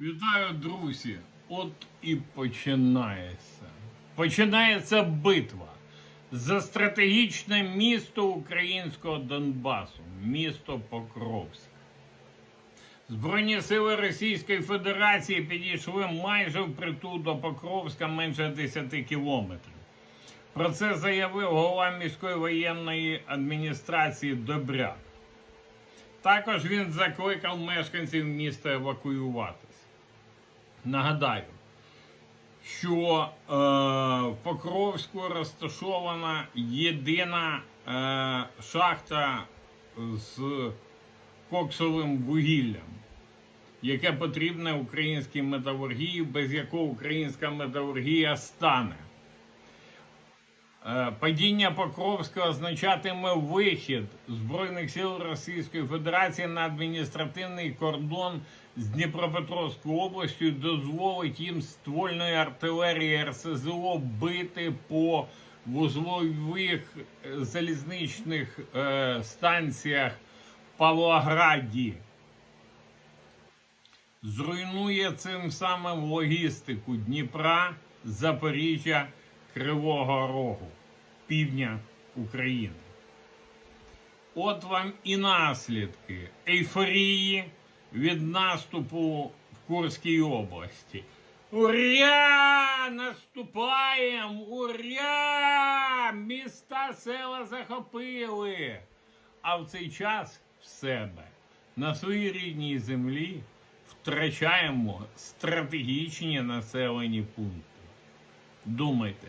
Вітаю, друзі! От і починається. Починається битва за стратегічне місто українського Донбасу, місто Покровськ. Збройні сили Російської Федерації підійшли майже впритул до Покровська менше 10 кілометрів. Про це заявив голова міської воєнної адміністрації Добряк. Також він закликав мешканців міста евакуюватися. Нагадаю, що е, в Покровську розташована єдина е, шахта з коксовим вугіллям, яке потрібне українській металургії, без якого українська металургія стане. Е, Падіння Покровська означатиме вихід Збройних сил Російської Федерації на адміністративний кордон з Дніпропетровською областю дозволить їм ствольної артилерії РСЗО бити по вузлових е, залізничних е, станціях Павлограді. Зруйнує цим самим логістику Дніпра, Запоріжжя, Кривого Рогу, півдня України. От вам і наслідки ейфорії від наступу в Курській області. Ура! Наступаємо! Ура! Міста села захопили! А в цей час в себе на своїй рідній землі втрачаємо стратегічні населені пункти. Думайте,